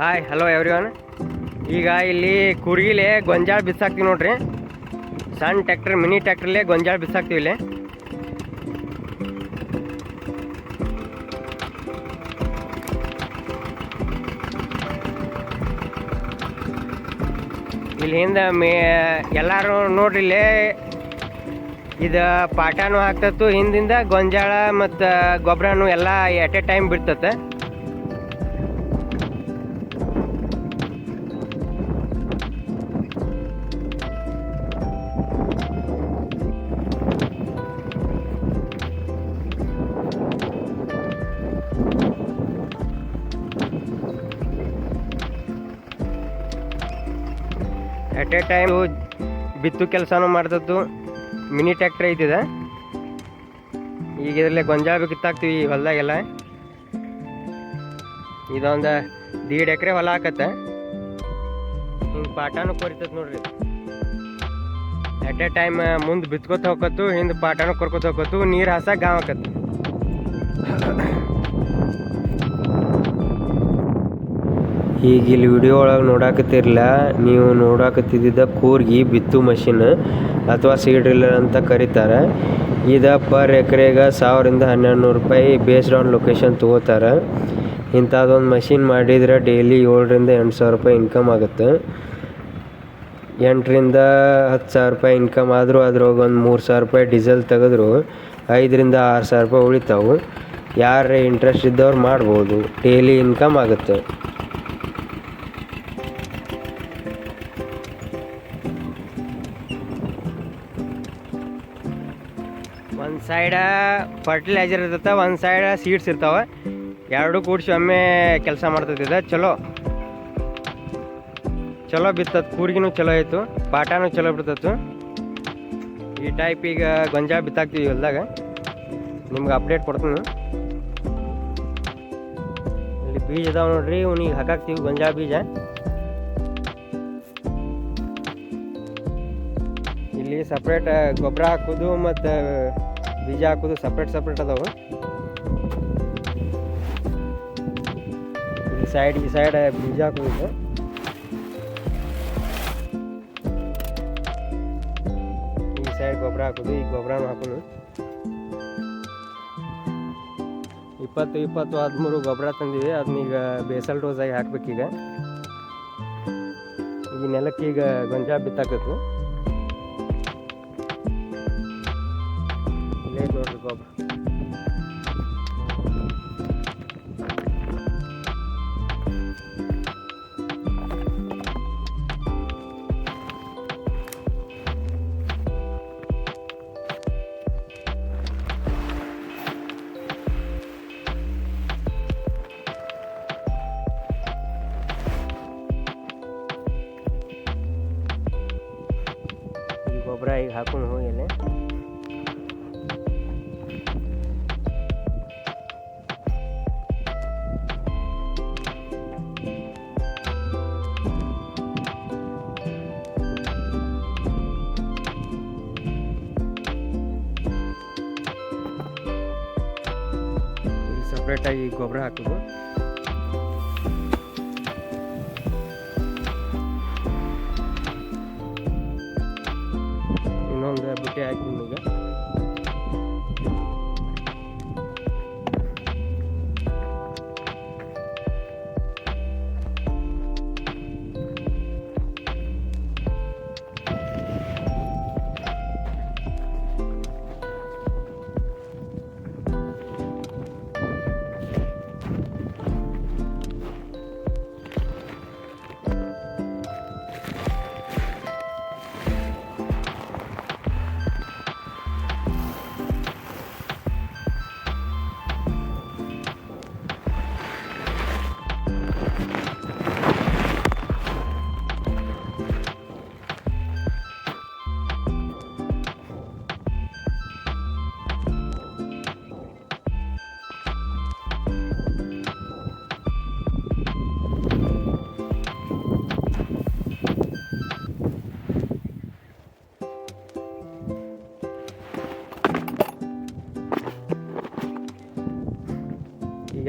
Hi hello everyone ಈಗ ಇಲ್ಲಿ ಕುರ್ಗಿಲೆ ಗೊಂಜಾಳ ಬಿಸಾಕ್ತೀವಿ ನೋಡ್ರಿ. ಸಣ್ಣ ಟ್ಯಾಕ್ಟರ್ ಮಿನಿ ಟ್ಯಾಕ್ಟ್ರಲ್ಲೇ ಗೊಂಜಾಳ ಬಿಸಾಕ್ತೀವಿ ಇಲ್ಲಿ. ಇಲ್ಲಿ ಹಿಂದೆ ಮೇ, ಎಲ್ಲರೂ ನೋಡ್ರಿ ಇಲ್ಲೇ. ಇದು ಪಾಠನೂ ಹಾಕ್ತತ್ತು. ಹಿಂದಿಂದ ಗೊಂಜಾಳ ಮತ್ತು ಗೊಬ್ಬರನೂ ಎಲ್ಲ ಎಟ್ ಎ ಟೈಮ್ ಬಿಡ್ತತ್ತೆ ಎಟ್ ಎ ಟೈಮ್ ಬಿತ್ತು ಕೆಲಸನು ಮಾಡ್ತದ್ದು ಮಿನಿ ಟ್ಯಾಕ್ಟ್ರ್ ಐತಿದೆ ಈಗ ಇದರಲ್ಲೇ ಗೊಂಜಾಳ ಕಿತ್ತಾಕ್ತೀವಿ ಈ ಹೊಲದಾಗೆಲ್ಲ. ಇದೊಂದು ದೀಡ್ ಎಕರೆ ಹೊಲ ಹಾಕತ್ತೆ ಹಿಂಗೆ ಪಾಠನೂ ಕೊರಿತತ್ ನೋಡ್ರಿ. ಎಟ್ ಎ ಟೈಮ್ ಮುಂದೆ ಬಿತ್ಕೋತ ಹೋಗತ್ತು ಹಿಂದೆ ಪಾಠನೂ ಕೊರ್ಕೋತ ಹೋಗತ್ತು ನೀರು ಹಾಸಕ್ಕೆ ಗಾಂವ್ ಆಕತ್ತು. ಈಗ ಇಲ್ಲಿ ವಿಡಿಯೋ ಒಳಗೆ ನೋಡಾಕತ್ತಿರಲ್ಲ ನೀವು ನೋಡಾಕತ್ತಿದ್ದ ಕೂರ್ಗಿ ಬಿತ್ತು ಮಷಿನ್ ಅಥವಾ ಸೀಡ್ ಅಂತ ಕರೀತಾರೆ. ಇದು ಪರ್ ಎಕರೆಗೆ ಸಾವಿರದಿಂದ ಹನ್ನೆರಡು ನೂರು ರೂಪಾಯಿ ಬೇಸ್ಡ್ ಆನ್ ಲೊಕೇಶನ್ ತೊಗೋತಾರೆ. ಇಂಥದ್ದೊಂದು ಮಷಿನ್ ಮಾಡಿದ್ರೆ ಡೈಲಿ ಏಳರಿಂದ ಎಂಟು ಸಾವಿರ ರೂಪಾಯಿ ಇನ್ಕಮ್ ಆಗುತ್ತೆ. ಎಂಟರಿಂದ ಹತ್ತು ಸಾವಿರ ರೂಪಾಯಿ ಇನ್ಕಮ್ ಆದರೂ ಅದ್ರೊಳಗೆ ಒಂದು ಮೂರು ಸಾವಿರ ರೂಪಾಯಿ ಡೀಸೆಲ್ ತೆಗೆದ್ರು ಐದರಿಂದ ಆರು ಸಾವಿರ ರೂಪಾಯಿ ಉಳಿತಾವು. ಯಾರೇ ಇಂಟ್ರೆಸ್ಟ್ ಇದ್ದವ್ರು ಮಾಡ್ಬೋದು. ಡೈಲಿ ಇನ್ಕಮ್ ಆಗುತ್ತೆ. ಒಂದು ಸೈಡ ಫರ್ಟಿಲೈಸರ್ ಇರ್ತೈತೆ, ಒಂದು ಸೈಡ ಸೀಡ್ಸ್ ಇರ್ತಾವೆ. ಎರಡು ಕೂಡಿಸಿ ಒಮ್ಮೆ ಕೆಲಸ ಮಾಡ್ತೈತಿದೆ ಚಲೋ. ಚಲೋ ಬಿತ್ತದ ಕೂರ್ಗಿನೂ ಚಲೋ ಆಯಿತು. ಪಾಟಾನು ಚಲೋ ಬಿಡ್ತತ್ತು ಈ ಟೈಪ್ ಈಗ ಗೊಂಜಾಳ ಬಿತ್ತಾಕ್ತೀವಿ ಹೊಲ್ದಾಗ. ನಿಮ್ಗೆ ಅಪ್ಡೇಟ್ ಕೊಡ್ತೀನಿ. ಇಲ್ಲಿ ಬೀಜ ಅದಾವ ನೋಡ್ರಿ. ಇವ್ನಿಗೆ ಹಾಕಾಕ್ತೀವಿ ಗೊಂಜಾಳ ಬೀಜ. ಇಲ್ಲಿ ಸಪ್ರೇಟ್ ಗೊಬ್ಬರ ಹಾಕೋದು ಮತ್ತು ಬೀಜ ಹಾಕೋದು ಸಪ್ರೇಟ್ ಸಪ್ರೇಟ್ ಅದಾವೆ. ಈ ಸೈಡ್ ಈ ಸೈಡ್ ಬೀಜ ಹಾಕೋದು ಈ ಸೈಡ್ ಗೊಬ್ಬರ ಹಾಕೋದು, ಈ ಗೊಬ್ಬರನೂ ಹಾಕೋದು. ಇಪ್ಪತ್ತು ಇಪ್ಪತ್ತು ಹದಿಮೂರು ಗೊಬ್ಬರ ತಂದಿವಿ ಅದನ್ನೀಗ ಬೇಸಲ್ ಡೋಸಾಗಿ ಹಾಕ್ಬೇಕೀಗ. ಈ ನೆಲಕ್ಕೆ ಈಗ ಗೊಂಜಾಳ ಬಿತ್ತಾಕತ್ತು ಗೊಬ್ಬರ ಈಗ ಹಾಕೊಂಡು ಹೋಗಿಲ್ಲ ಸಪ್ರೇಟಾಗಿ ಗೊಬ್ಬರ ಹಾಕೋದು. ಇನ್ನೊಂದು ಬುಟ್ಟಿ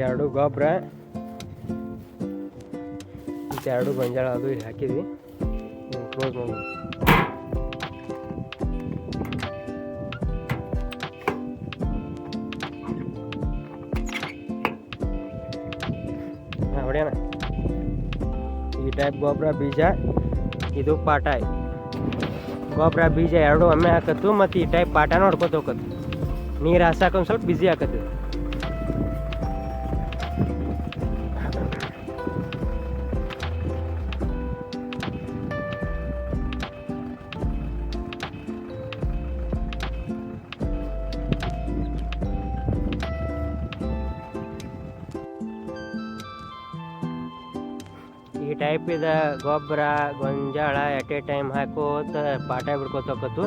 ಎರಡು ಗೊಬ್ಬರ, ಮತ್ತು ಎರಡು ಗೊಂಜಾಳ ಅದು ಇಲ್ಲಿ ಹಾಕಿದ್ವಿ. ಕ್ಲೋಸ್ ಮಾಡಿ ಹಾಂ ಹೊಡ್ಯಾಣ ಈ ಟೈಪ್ ಗೊಬ್ಬರ ಬೀಜ, ಇದು ಪಾಟ ಗೊಬ್ಬರ ಬೀಜ ಎರಡು ಒಮ್ಮೆ ಹಾಕತ್ತು, ಮತ್ತು ಈ ಟೈಪ್ ಪಾಟ ನೋಡ್ಕೊತ ಹೋಗತ್ತು ನೀರು ಹಾಸಾಕ ಒಂದು ಸ್ವಲ್ಪ ಬಿಸಿ ಆಕತ್ತು ಈ ಟೈಪ್ ಇದೆ ಗೊಬ್ಬರ ಗೊಂಜಾಳ ಎಟ್ ಎ ಟೈಮ್ ಹಾಕೋತ ಪಾಠ ಬಿಡ್ಕೋತಕ್ಕತ್ತು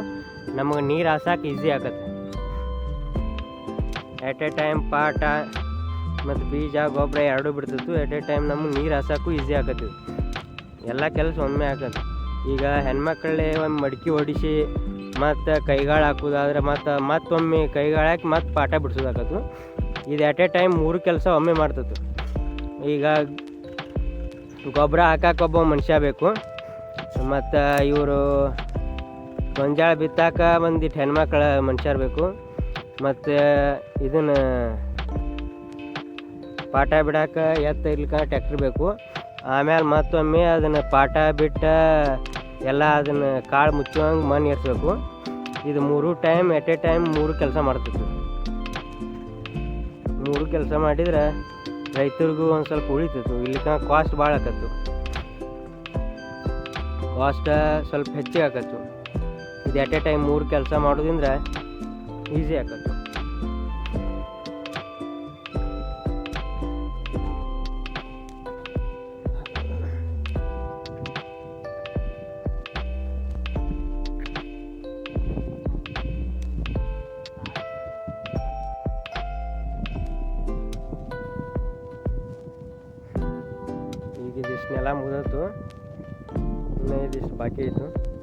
ನಮಗೆ ನೀರು ಹಾಸಕ್ಕೆ ಈಸಿ ಆಗತ್ತೆ. ಎಟ್ ಎ ಟೈಮ್ ಪಾಟ ಮತ್ತು ಬೀಜ ಗೊಬ್ಬರ ಎರಡು ಬಿಡ್ತಿತ್ತು. ಎಟ್ ಎ ಟೈಮ್ ನಮಗೆ ನೀರು ಹಾಸಕ್ಕೂ ಈಸಿ ಆಗತ್ತೆ. ಎಲ್ಲ ಕೆಲಸ ಒಮ್ಮೆ ಆಗತ್ತೆ. ಈಗ ಹೆಣ್ಮಕ್ಳೇ ಒಂದು ಮಡಿಕೆ ಹೊಡಿಸಿ ಮತ್ತು ಕೈಗಾಳು ಹಾಕೋದಾದ್ರೆ ಮತ್ತು, ಮತ್ತೊಮ್ಮೆ ಕೈಗಾಳು ಹಾಕಿ ಮತ್ತು ಪಾಠ ಬಿಡಿಸೋದಾಗತ್ತು. ಇದು ಎಟ್ ಎ ಟೈಮ್ ಮೂರು ಕೆಲಸ ಒಮ್ಮೆ ಮಾಡ್ತಿತ್ತು. ಈಗ ಗೊಬ್ಬರ ಹಾಕಕ್ಕೆ ಒಬ್ಬ ಮನುಷ್ಯ ಬೇಕು. ಮತ್ತು ಇವರು ಗೊಂಜಾಳ ಬಿತ್ತಾಕ ಬಂದಿಟ್ಟು ಹೆಣ್ಮಕ್ಳ ಮನುಷ್ಯರು ಬೇಕು. ಮತ್ತು ಇದನ್ನು ಪಾಠ ಬಿಡಾಕ ಎತ್ತ ಇರ್ಲಿಕ್ಕ ಟ್ಯಾಕ್ಟ್ರ್ ಬೇಕು. ಆಮೇಲೆ ಮತ್ತೊಮ್ಮೆ ಅದನ್ನು ಪಾಠ ಬಿಟ್ಟ ಎಲ್ಲ ಅದನ್ನು ಕಾಳು ಮುಚ್ಚುವಂಗೆ ಮಣ್ಣು ಏರ್ಸ್ಬೇಕು ಇದು ಮೂರು ಟೈಮ್, ಎಟ್ ಎ ಟೈಮ್ ಮೂರು ಕೆಲಸ ಮಾಡ್ತಿತ್ತು ಮೂರು ಕೆಲಸ ಮಾಡಿದ್ರೆ ರೈತರಿಗೂ ಒಂದು ಸ್ವಲ್ಪ ಉಳಿತಿತ್ತು ಇಲ್ಲಿಕ ಕಾಸ್ಟ್ ಭಾಳ ಆಕತ್ತು. ಕಾಸ್ಟ್ ಸ್ವಲ್ಪ ಹೆಚ್ಚಿಗೆ ಆಕತ್ತು. ಇದು ಎಟ್ ಎ ಟೈಮ್ ಮೂರು ಕೆಲಸ ಮಾಡೋದ್ರಿಂದ ಈಸಿ ಆಕತ್ತು. दिसण्याला मुदतो नाही दिस बाकी येतो